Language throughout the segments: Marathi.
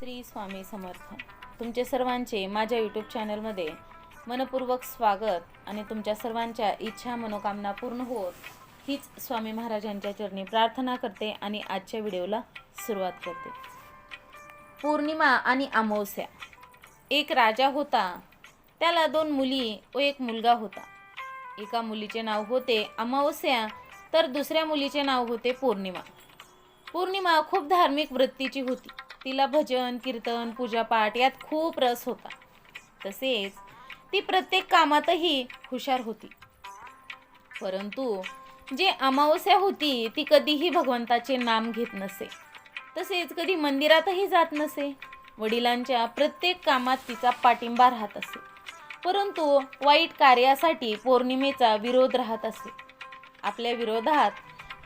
श्री स्वामी समर्थ. तुमचे सर्वांचे माझ्या यूट्यूब चॅनलमध्ये मनपूर्वक स्वागत आणि तुमच्या सर्वांच्या इच्छा मनोकामना पूर्ण होत हीच स्वामी महाराजांच्या चरणी प्रार्थना करते आणि आजच्या व्हिडिओला सुरुवात करते. पौर्णिमा आणि अमावस्या. एक राजा होता. त्याला दोन मुली व एक मुलगा होता. एका मुलीचे नाव होते अमावस्या तर दुसऱ्या मुलीचे नाव होते पौर्णिमा. पौर्णिमा खूप धार्मिक वृत्तीची होती. तिला भजन कीर्तन पूजापाठ यात खूप रस होता. तसेच ती प्रत्येक कामातही हुशार होती. परंतु जे अमावस्या होती ती कधीही भगवंताचे नाम घेत नसे. तसेच कधी मंदिरातही जात नसे. वडिलांच्या प्रत्येक कामात तिचा पाठिंबा राहत असे. परंतु वाईट कार्यासाठी पौर्णिमेचा विरोध राहत असे. आपल्या विरोधात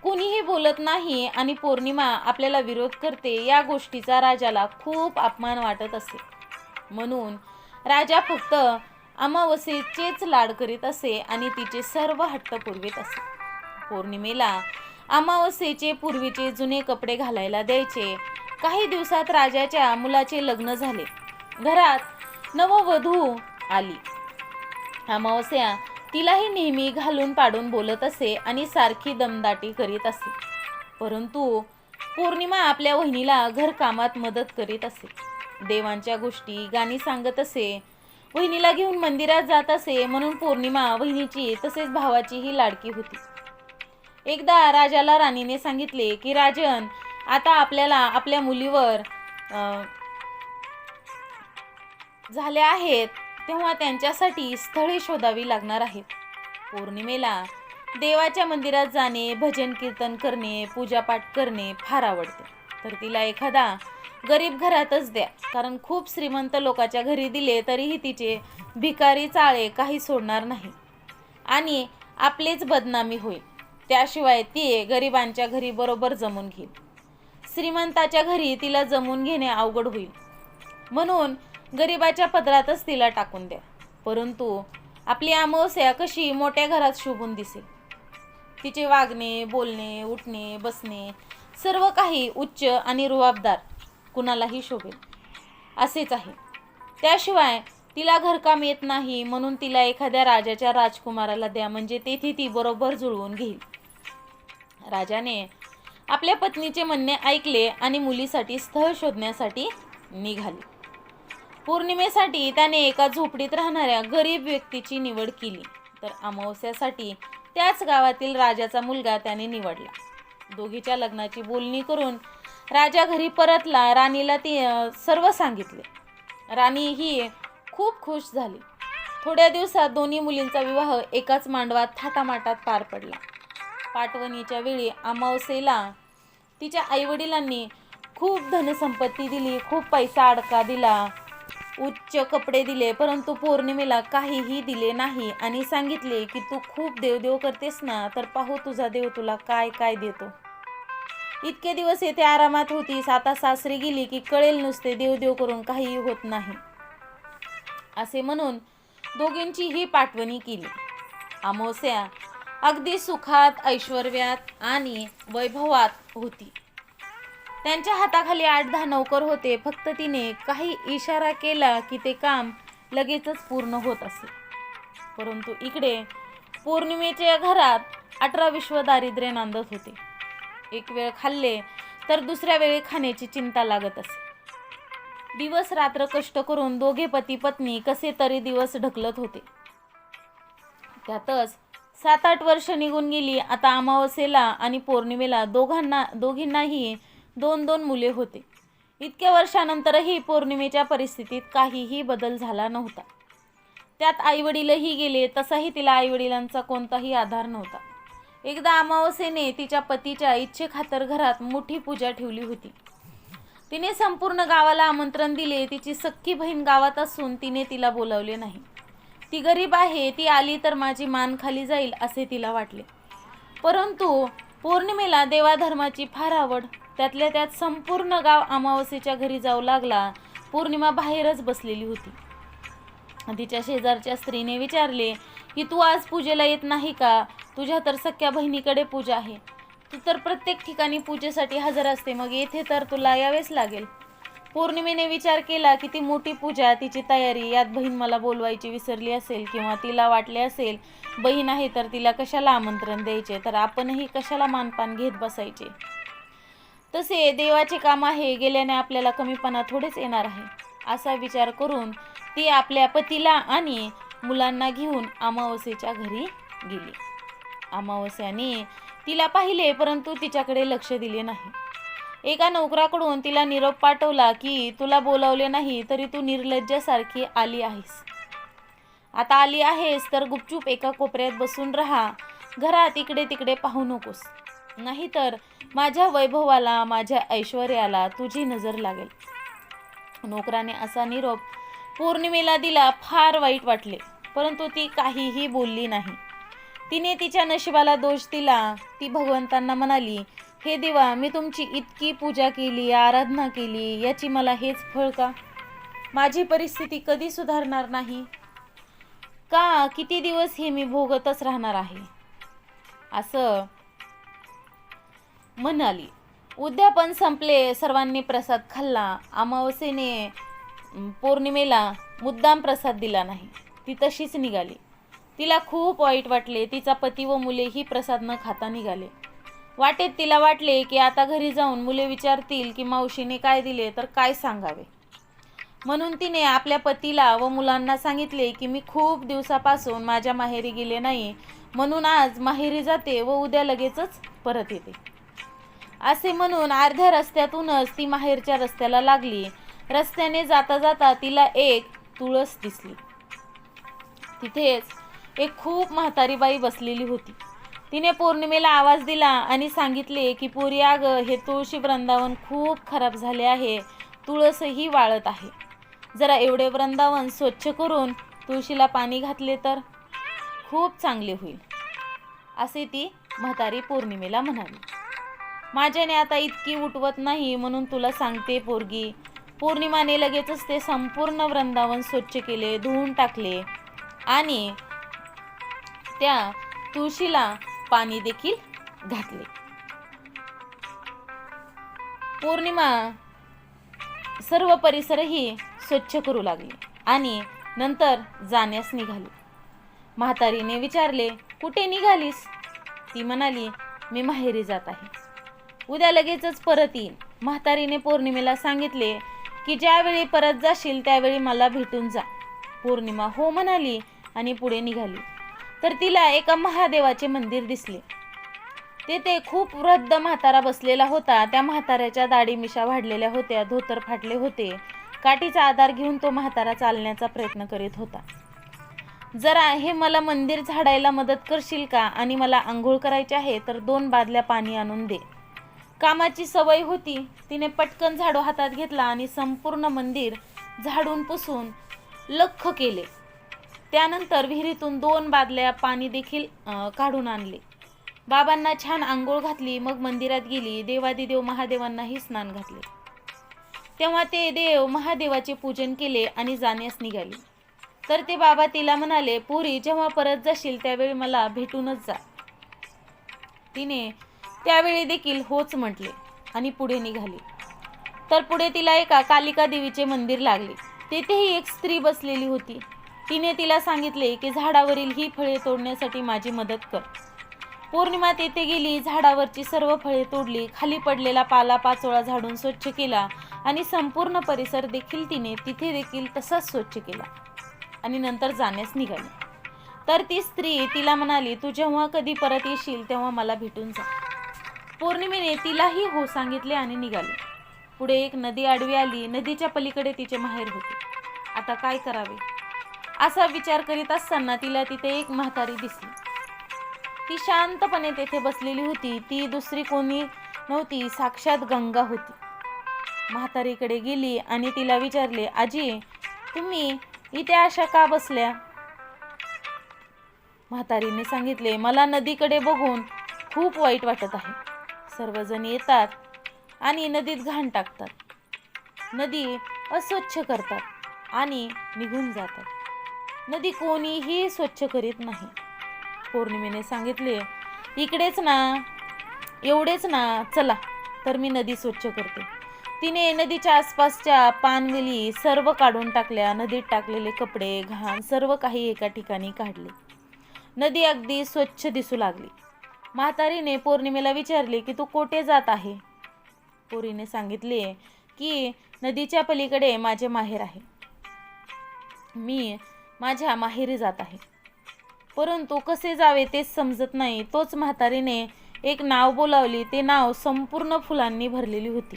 कुणीही बोलत नाही आणि पौर्णिमा आपल्याला विरोध करते या गोष्टीचा राजाला खूप अपमान वाटत असे. म्हणून राजा फक्त अमावस्येचेच लाड करीत असे आणि तिचे सर्व हट्ट पुरवीत असे. पौर्णिमेला अमावस्येचे पूर्वीचे जुने कपडे घालायला द्यायचे. काही दिवसात राजाच्या मुलाचे लग्न झाले. घरात नववधू आली. अमावस्या तिलाही नेहमी घालून पाडून बोलत असे आणि सारखी दमदाटी करीत असे. परंतु पौर्णिमा आपल्या वहिनीला घरकामात मदत करीत असे. देवांच्या गोष्टी गाणी सांगत असे. वहिनीला घेऊन मंदिरात जात असे म्हणून पौर्णिमा वहिनीची तसेच भावाचीही लाडकी होती. एकदा राजाला राणीने सांगितले की राजन आता आपल्याला आपल्या मुलीवर अं, झाले आहेत. तेव्हा त्यांच्यासाठी स्थळे शोधावी लागणार आहेत. पौर्णिमेला देवाच्या मंदिरात जाणे भजन कीर्तन करणे पूजापाठ करणे फार आवडते. तर तिला एखादा गरीब घरातच द्या कारण खूप श्रीमंत लोकाच्या घरी दिले तरीही तिचे भिकारी चाळे काही सोडणार नाही. आणि आपलेच बदनामी होईल. त्याशिवाय ती गरिबांच्या घरी बरोबर जमून घेईल. श्रीमंताच्या घरी तिला जमून घेणे अवघड होईल. म्हणून गरिबाच्या पदरातच तिला टाकून द्या. परंतु आपली अमावस्या कशी मोठ्या घरात शोभून दिसेल. तिचे वागणे बोलणे उठणे बसणे सर्व काही उच्च आणि रुबाबदार कुणालाही शोभेल. असेच आहे. त्याशिवाय तिला घरकाम येत नाही म्हणून तिला एखाद्या राजाच्या राजकुमाराला द्या म्हणजे तेथे ती बरोबर जुळवून घेईल. राजाने आपल्या पत्नीचे म्हणणे ऐकले आणि मुलीसाठी स्थळ शोधण्यासाठी निघाले. पौर्णिमेसाठी त्याने एका झोपडीत राहणाऱ्या गरीब व्यक्तीची निवड केली. तर अमावस्यासाठी त्याच गावातील राजाचा मुलगा त्याने निवडला. दोघीच्या लग्नाची बोलणी करून राजा घरी परतला राणीला ती सर्व सांगितले. राणी ही खूप खुश झाली. थोड्या दिवसात दोन्ही मुलींचा विवाह एकाच मांडवात थाटामाटात पार पडला. पाठवणीच्या वेळी अमावस्येला तिच्या आईवडिलांनी खूप धनसंपत्ती दिली खूप पैसा अडका दिला. उच्च कपडे दिले परंतु पौर्णिमेला काहीही दिले नाही. आणि सांगितले की तू खूप देवदेव करतेस ना तर पाहू तुझा देव तुला काय काय देतो. इतके दिवस येथे आरामात होतीस आता सासरी गेली की कळेल नुसते देवदेव करून काहीही होत नाही. असे म्हणून दोघींचीही पाठवणी केली. अमावस्या अगदी सुखात ऐश्वर्यात आणि वैभवात होती. त्यांच्या हाताखाली आठ दहा नौकर होते. फक्त तिने काही इशारा केला की ते काम लगेचच पूर्ण होत असे. परंतु इकडे पौर्णिमेच्या घरात अठरा विश्व दारिद्र्य नांदत होते. एक वेळ खाल्ले तर दुसऱ्या वेळी खाण्याची चिंता लागत असे. दिवस रात्र कष्ट करून दोघे पती पत्नी कसे तरी दिवस ढकलत होते. त्यातच सात आठ वर्ष निघून गेली. आता अमावस्येला आणि पौर्णिमेला दोघांना दोघींनाही दोन दोन मुले होते. इतक्या वर्षानंतरही पौर्णिमेच्या परिस्थितीत काहीही बदल झाला नव्हता. त्यात आईवडीलही गेले तसाही तिला आईवडिलांचा कोणताही आधार नव्हता. एकदा अमावस्येने तिच्या पतीच्या इच्छेखातर घरात मोठी पूजा ठेवली होती. तिने संपूर्ण गावाला आमंत्रण दिले तिची सख्खी बहीण गावात असून तिने तिला बोलावले नाही. ती गरीब आहे ती आली तर माझी मान खाली जाईल असे तिला वाटले. परंतु पौर्णिमेला देवाधर्माची फार आवड त्यातल्या त्यात संपूर्ण गाव अमावस्येच्या घरी जाऊ लागला. पौर्णिमा बाहेरच बसलेली होती. तिच्या शेजारच्या स्त्रीने विचारले की तू आज पूजेला येत नाही का? तुझ्या तर सख्या बहिणीकडे पूजा आहे. तू तर प्रत्येक ठिकाणी पूजेसाठी हजर असते मग येथे तर तुला यावेच लागेल. पौर्णिमेने विचार केला की ती मोठी पूजा तिची तयारी यात बहीण मला बोलवायची विसरली असेल किंवा तिला वाटले असेल बहीण आहे तर तिला कशाला आमंत्रण द्यायचे? तर आपणही कशाला मानपान घेत बसायचे? तसे देवाचे काम आहे गेल्याने आपल्याला कमीपणा थोडेच येणार आहे. असा विचार करून ती आपल्या पतीला आणि मुलांना घेऊन अमावस्येच्या घरी गेली. अमावस्याने तिला पाहिले परंतु तिच्याकडे लक्ष दिले नाही. एका नोकराकडून तिला निरोप पाठवला की तुला बोलावले नाही तरी तू निर्लज्जासारखी आली आहेस. आता आली आहेस तर गुपचूप एका कोपऱ्यात बसून राहा. घरात इकडे तिकडे पाहू नकोस. नाहीतर माझ्या वैभवाला माझ्या ऐश्वर्याला तुझी नजर लागेल. नोकराने असा निरोप पौर्णिमेला दिला फार वाईट वाटले परंतु ती काहीही बोलली नाही. तिने तिच्या नशिबाला दोष दिला. ती भगवंतांना म्हणाली हे देवा मी तुमची इतकी पूजा केली आराधना केली याची मला हेच फळ का? माझी परिस्थिती कधी सुधारणार नाही? का किती दिवस हे मी भोगतच राहणार आहे? असं म्हणाली उद्यापन संपले सर्वांनी प्रसाद खाल्ला. अमावस्येने पौर्णिमेला मुद्दाम प्रसाद दिला नाही. ती तशीच निघाली. तिला खूप वाईट वाटले. तिचा पती व मुलेही प्रसाद न खाता निघाले. वाटेत तिला वाटले की आता घरी जाऊन मुले विचारतील की मावशीने काय दिले तर काय सांगावे? म्हणून तिने आपल्या पतीला व मुलांना सांगितले की मी खूप दिवसापासून माझ्या माहेरी गेले नाही म्हणून आज माहेरी जाते व उद्या लगेचच परत येते. असे म्हणून अर्ध्या रस्त्यातूनच ती माहेरच्या रस्त्याला लागली. रस्त्याने जाता जाता तिला एक तुळस दिसली. तिथेच एक खूप म्हातारी बाई बसलेली होती. तिने पौर्णिमेला आवाज दिला आणि सांगितले की पोरी आग हे तुळशी वृंदावन खूप खराब झाले आहे. तुळसही वाळत आहे. जरा एवढे वृंदावन स्वच्छ करून तुळशीला पाणी घातले तर खूप चांगले होईल. असे ती म्हातारी पौर्णिमेला म्हणाली. माझ्याने आता इतकी उठवत नाही म्हणून तुला सांगते पोरगी. पौर्णिमाने लगेचच ते संपूर्ण वृंदावन स्वच्छ केले धुवून टाकले. आणि त्या तुळशीला पाणी देखील घातले. पौर्णिमा सर्व परिसरही स्वच्छ करू लागली आणि नंतर जाण्यास निघाली. म्हातारीने विचारले कुठे निघालीस? ती म्हणाली मी माहेरी जात आहे. उद्या लगेचच परत येईन. म्हातारीने पौर्णिमेला सांगितले की ज्यावेळी परत जाशील त्यावेळी मला भेटून जा. पौर्णिमा हो म्हणाली आणि पुढे निघाली. तर तिला एका महादेवाचे मंदिर दिसले. तेथे खूप वृद्ध म्हातारा बसलेला होता. त्या म्हाताऱ्याच्या दाढी मिशा वाढलेल्या होत्या धोतर फाटले होते. काठीचा आधार घेऊन तो म्हातारा चालण्याचा प्रयत्न करीत होता. जरा हे मला मंदिर झाडायला मदत करशील का आणि मला आंघोळ करायचे आहे तर दोन बादल्या पाणी आणून दे. कामाची सवय होती. तिने पटकन झाडू हातात घेतला आणि संपूर्ण मंदिर झाडून पुसून लख केले. त्यानंतर विहिरीतून दोन बादल्या पाणी देखील काढून आणले. बाबांना छान आंघोळ घातली मग मंदिरात गेली. देवादिदेव महादेवांनाही स्नान घातले. तेव्हा ते देव महादेवाचे पूजन केले आणि जाण्यास निघाले. तर ते बाबा तिला म्हणाले पुरी जेव्हा परत जाशील त्यावेळी मला भेटूनच जा. तिने त्यावेळी देखील होच म्हटले आणि पुढे निघाली. तर पुढे तिला एका कालिका देवीचे मंदिर लागले. तेथेही एक स्त्री बसलेली होती. तिने तिला सांगितले की झाडावरील ही फळे तोडण्यासाठी माझी मदत कर. पौर्णिमा तेथे गेली झाडावरची सर्व फळे तोडली खाली पडलेला पाला पाचोळा झाडून स्वच्छ केला आणि संपूर्ण परिसर देखील तिने तिथे देखील तसाच स्वच्छ केला आणि नंतर जाण्यास निघाली. तर ती स्त्री तिला म्हणाली तू जेव्हा कधी परत येशील तेव्हा मला भेटून जा. पौर्णिमेने तिलाही हो सांगितले आणि निघाले. पुढे एक नदी आडवी आली नदीच्या पलीकडे तिचे माहेर होते. आता काय करावे? असा विचार करीत असताना तिला तिथे एक म्हातारी दिसली. ती शांतपणे तेथे बसलेली होती. ती दुसरी कोणी नव्हती साक्षात गंगा होती. म्हातारीकडे गेली आणि तिला विचारले आजी तुम्ही इथे अशा का बसल्या? म्हातारीने सांगितले मला नदीकडे बघून खूप वाईट वाटत आहे. सर्वजण येतात आणि नदीत घाण टाकतात. नदी अस्वच्छ करतात आणि निघून जातात. नदी कोणीही स्वच्छ करीत नाही. पौर्णिमेने सांगितले इकडेच ना एवढेच ना चला तर मी नदी स्वच्छ करते. तिने नदीच्या आसपासच्या पानवेली सर्व काढून टाकल्या नदीत टाकलेले कपडे घाण सर्व काही एका ठिकाणी काढले. नदी अगदी स्वच्छ दिसू लागली. म्हातारीने पौर्णिमेला विचारले की तू कोठे जात आहे? पोरीने सांगितले की नदीच्या पलीकडे माझे माहेर आहे. मी माझ्या माहेरी जात आहे. परंतु कसे जावे तेच समजत नाही. तोच म्हातारीने एक नाव बोलावली. ते नाव संपूर्ण फुलांनी भरलेली होती.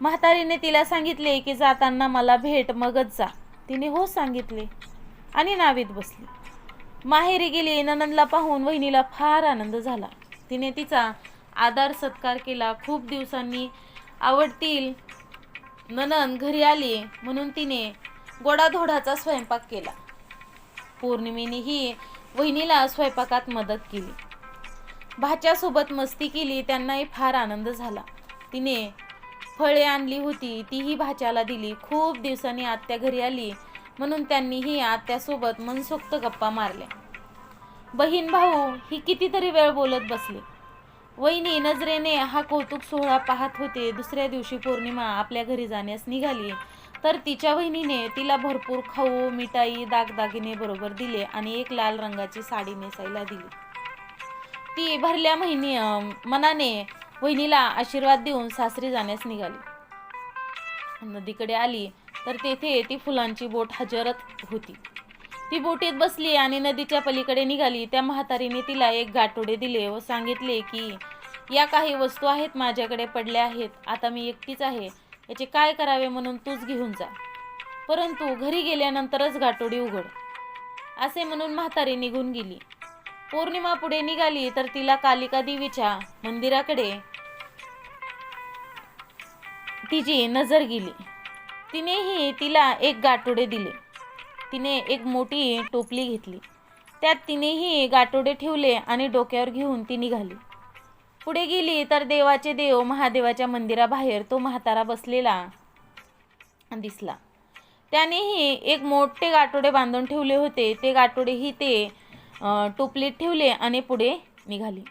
म्हातारीने तिला सांगितले की जाताना मला भेट मगच जा. तिने हो सांगितले आणि नावीत बसली. माहेरी गेली ननंदला पाहून वहिनीला फार आनंद झाला. तिने तिचा आदर सत्कार केला. खूप दिवसांनी आवडतील ननंद घरी आली म्हणून तिने गोडाधोडाचा स्वयंपाक केला. पौर्णिमेनेही वहिनीला स्वयंपाकात मदत केली. भाच्यासोबत मस्ती केली त्यांनाही फार आनंद झाला. तिने फळे आणली होती तीही भाच्याला दिली. खूप दिवसांनी आत्या घरी आली. म्हणून त्यांनीही आत्यासोबत मनसोक्त गप्पा मारल्या. बहीण भाऊ ही कितीतरी वेळ बोलत बसली. वहिनी नजरेने हा कौतुक सोहळा पाहत होते. दुसऱ्या दिवशी पौर्णिमा आपल्या घरी जाण्यास निघाली. तर तिच्या बहिणीने तिला भरपूर खाऊ मिठाई दागदागिने बरोबर दिले आणि एक लाल रंगाची साडी नेसायला दिली. ती भरल्या महिनी अं, मनाने वहिनीला आशीर्वाद देऊन सासरी जाण्यास निघाली. नदीकडे आली. तर तेथे ती फुलांची बोट हजरत होती. ती बोटीत बसली आणि नदीच्या पलीकडे निघाली. त्या म्हातारीने तिला एक गाठोडे दिले व सांगितले की या काही वस्तू आहेत माझ्याकडे पडल्या आहेत. आता मी एकटीच आहे. याचे काय करावे म्हणून तूच घेऊन जा. परंतु घरी गेल्यानंतरच गाठोडी उघड. असे म्हणून म्हातारी निघून गेली. पौर्णिमा पुढे निघाली तर तिला कालिका देवीच्या मंदिराकडे तिची नजर गेली. तिनेही तिला एक गाठोडे दिले. तिने एक मोठी टोपली घेतली. त्यात तिनेही गाठोडे ठेवले आणि डोक्यावर घेऊन ती निघाली. पुढे गेली तर देवाचे देव महादेवाच्या मंदिराबाहेर तो म्हातारा बसलेला दिसला. त्यानेही एक मोठे गाठोडे बांधून ठेवले होते. ते गाठोडेही ते टोपलीत ठेवले आणि पुढे निघाली.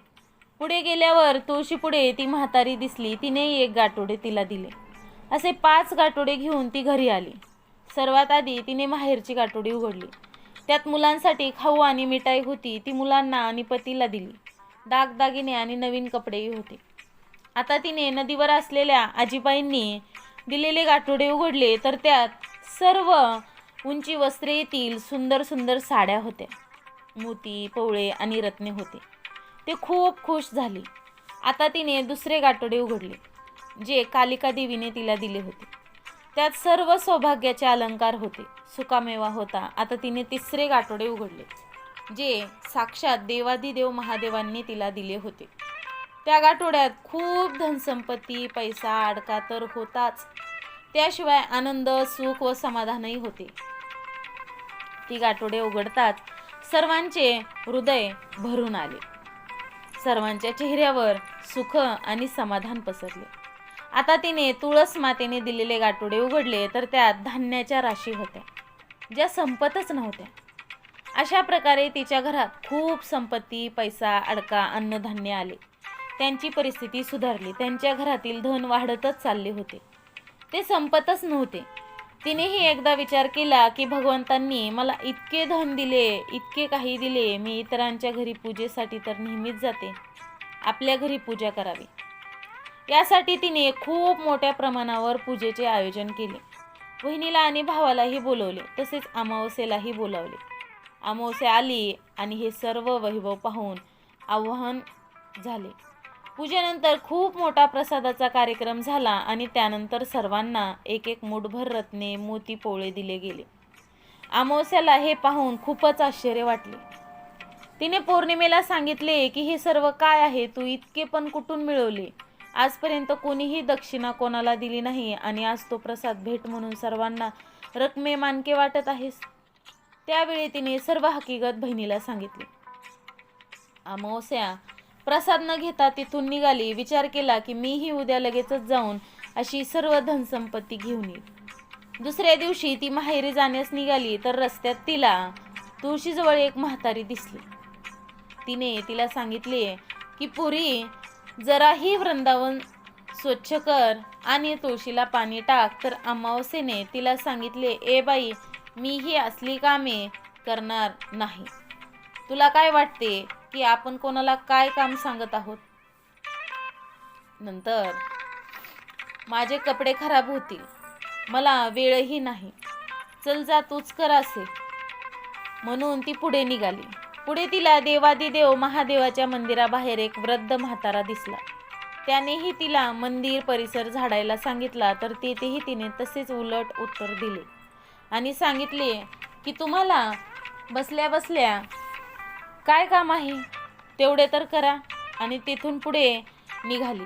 पुढे गेल्यावर तुळशीपुढे ती म्हातारी दिसली. तिनेही एक गाठोडे तिला दिले. असे पाच गाठोडे घेऊन ती घरी आली. सर्वात आधी तिने माहेरची गाठोडी उघडली. त्यात मुलांसाठी खाऊ आणि मिठाई होती ती मुलांना आणि पतीला दिली. दागदागिने आणि नवीन कपडेही होते. आता तिने नदीवर असलेल्या आजीबाईंनी दिलेले गाठोडे उघडले तर त्यात सर्व उंची वस्त्रे येतील सुंदर सुंदर साड्या होत्या. मोती पवळे आणि रत्ने होते. ते खूप खुश झाली. आता तिने दुसरे गाठोडे उघडले. जे कालिका देवीने तिला दिले होते. त्यात सर्व सौभाग्याचे अलंकार होते. सुकामेवा होता. आता तिने तिसरे गाठोडे उघडले जे साक्षात देवादिदेव महादेवांनी तिला दिले होते. त्या गाठोड्यात खूप धनसंपत्ती पैसा अडका तर होताच. त्याशिवाय आनंद सुख व समाधानही होते. ती गाठोडे उघडताच सर्वांचे हृदय भरून आले. सर्वांच्या चेहऱ्यावर सुख आणि समाधान पसरले. आता तिने तुळस मातेने दिलेले गाठोडे उघडले तर त्यात धान्याच्या राशी होत्या ज्या संपतच नव्हत्या. अशा प्रकारे तिच्या घरात खूप संपत्ती पैसा अडका अन्नधान्य आले. त्यांची परिस्थिती सुधारली. त्यांच्या घरातील धन वाढतच चालले होते. ते संपतच नव्हते. तिनेही एकदा विचार केला की भगवंतांनी मला इतके धन दिले इतके काही दिले मी इतरांच्या घरी पूजेसाठी तर नेहमीच जाते. आपल्या घरी पूजा करावी. यासाठी तिने खूप मोठ्या प्रमाणावर पूजेचे आयोजन केले. बहिणीला आणि भावालाही बोलवले तसेच अमावस्येलाही बोलावले. अमावस्या आली आणि हे सर्व वैभव पाहून आव्हान झाले. पूजेनंतर खूप मोठा प्रसादाचा कार्यक्रम झाला आणि त्यानंतर सर्वांना एक एक मुठभर रत्ने मोती पोळे दिले गेले. अमावस्याला हे पाहून खूपच आश्चर्य वाटले. तिने पौर्णिमेला सांगितले की हे सर्व काय आहे? तू इतके पण कुठून मिळवले? आजपर्यंत कोणीही दक्षिणा कोणाला दिली नाही आणि आज तो प्रसाद भेट म्हणून सर्वांना रकमे मानके वाटत आहेस त्यावेळी तिने सर्व हकीकत बहिणीला सांगितली. अमावस्या. प्रसाद न घेता तिथून निघाली. विचार केला की मीही उद्या लगेचच जाऊन अशी सर्व धनसंपत्ती घेऊन येईल. दुसऱ्या दिवशी ती माहेरी जाण्यास निघाली तर रस्त्यात तिला तुळशीजवळ एक म्हातारी दिसली. तिने तिला सांगितले की पुरी जराही वृंदावन स्वच्छ कर आणि तुळशीला पाणी टाक. तर अमावस्येने तिला सांगितले ए बाई मी ही असली कामे करणार नाही. तुला काय वाटते की आपण कोणाला काय काम सांगत आहोत? नंतर माझे कपडे खराब होतील. मला वेळही नाही. चल जा तूच कर असे. म्हणून ती पुढे निघाली. पुढे तिला देवादिदेव महादेवाच्या मंदिराबाहेर एक वृद्ध म्हातारा दिसला. त्यानेही तिला मंदिर परिसर झाडायला सांगितला तर तेथेही तिने तसेच उलट उत्तर दिले. आणि सांगितले की तुम्हाला बसल्या बसल्या काय काम आहे? तेवढे तर करा. आणि तिथून पुढे निघाली.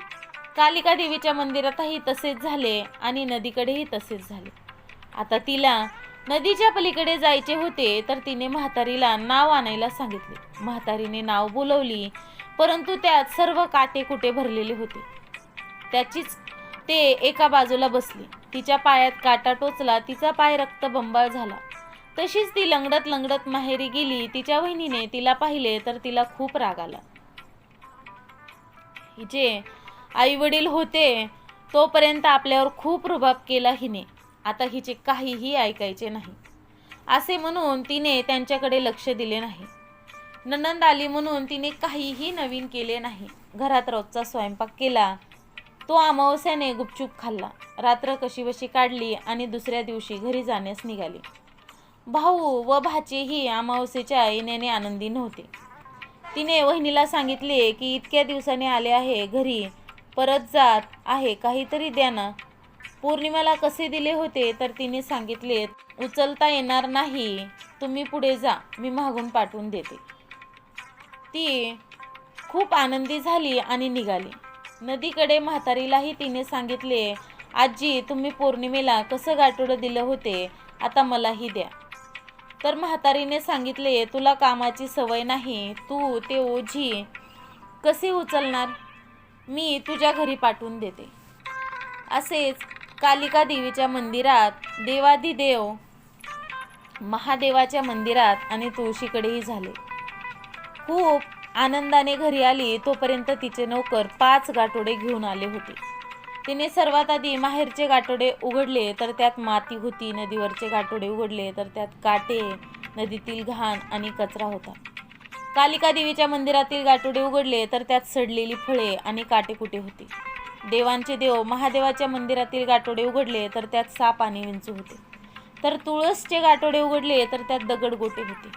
कालिका देवीच्या मंदिरातही तसेच झाले आणि नदीकडेही तसेच झाले. आता तिला नदीच्या पलीकडे जायचे होते तर तिने म्हातारीला नाव आणायला सांगितले. म्हातारीने नाव बोलवली परंतु त्यात सर्व काटे कुटे भरलेले होते? त्याचीच ते एका बाजूला बसली. तिच्या पायात काटा टोचला तिचा पाय रक्तबंबाळ झाला. तशीच ती लंगडत लंगडत माहेरी गेली तिच्या वहिनीने तिला पाहिले तर तिला खूप राग आला. हिचे आई वडील होते तोपर्यंत आपल्यावर खूप रुबाब केला हिने. आता हिचे काहीही ऐकायचे नाही. असे म्हणून तिने त्यांच्याकडे लक्ष दिले नाही. ननंद आली म्हणून तिने काहीही नवीन केले नाही. घरात रोजचा स्वयंपाक केला. तो अमावस्याने गुपचूप खाल्ला. रात्र कशीबशी काढली आणि दुसऱ्या दिवशी घरी जाण्यास निघाली. भाऊ व भाचेही अमावस्येच्या येण्याने आनंदी नव्हते. तिने वहिनीला सांगितले की इतक्या दिवसाने आले आहे घरी. परत जात आहे. काहीतरी द्या ना. पौर्णिमेला कसे दिले होते तर तिने सांगितले उचलता येणार नाही. तुम्ही पुढे जा. मी मागून पाठवून देते. ती खूप आनंदी झाली आणि निघाली. नदीकडे म्हातारीलाही तिने सांगितले आजी तुम्ही पौर्णिमेला कसं गाठोडं दिलं होते आता मलाही द्या. तर म्हातारीने सांगितले तुला कामाची सवय नाही. तू ते ओझी कसे उचलणार? मी तुझ्या घरी पाठवून देते. असेच कालिका देवीच्या मंदिरात देवाधिदेव महादेवाच्या मंदिरात आणि तुळशीकडेही झाले. खूप आनंदाने घरी आली तोपर्यंत तिचे नोकर पाच गाठोडे घेऊन आले होते. तिने सर्वात आधी माहेरचे गाठोडे उघडले तर त्यात माती होती नदीवरचे गाठोडे उघडले तर त्यात काटे नदीतील घाण आणि कचरा होता. कालिका देवीच्या मंदिरातील गाठोडे उघडले तर त्यात सडलेली फळे आणि काटेकुटे होते. देवांचे देव महादेवाच्या मंदिरातील गाठोडे उघडले तर त्यात साप आणि विंचू होते. तर तुळसचे गाठोडे उघडले तर त्यात दगडगोटे होते.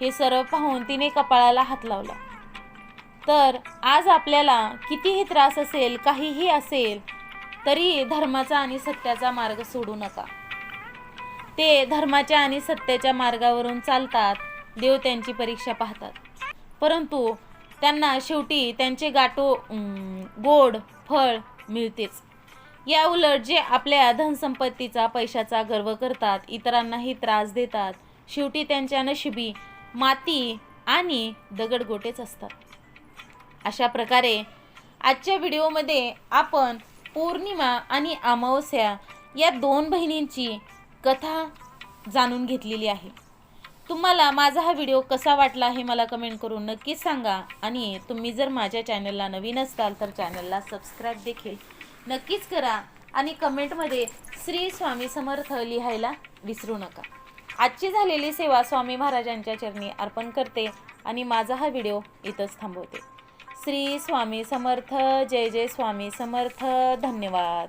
हे सर्व पाहून तिने कपाळाला हात लावला. तर आज आपल्याला कितीही त्रास असेल काहीही असेल तरी धर्माचा आणि सत्याचा मार्ग सोडू नका. ते धर्माच्या आणि सत्याच्या मार्गावरून चालतात देव त्यांची परीक्षा पाहतात. परंतु त्यांना शेवटी त्यांचे गाठो अं, गोड फळ मिळतेच. या उलट जे आपल्या धनसंपत्तीचा पैशाचा गर्व करतात इतरांनाही त्रास देतात शेवटी त्यांच्या नशिबी माती आणि दगडगोटेच असतात. अशा प्रकारे आजच्या व्हिडिओमध्ये आपण पौर्णिमा आणि अमावस्या या दोन बहिणींची कथा जाणून घेतलेली आहे. तुम्हाला माझा हा व्हिडिओ कसा वाटला हे मला कमेंट करून नक्कीच सांगा. आणि तुम्ही जर माझ्या चॅनलला नवीन असताल तर चॅनलला सबस्क्राईब देखील नक्कीच करा. आणि कमेंटमध्ये श्री स्वामी समर्थ लिहायला विसरू नका. आजची झालेली सेवा स्वामी महाराजांच्या चरणी अर्पण करते आणि माझा हा व्हिडिओ इथंच थांबवते. श्री स्वामी समर्थ जय जय स्वामी समर्थ धन्यवाद.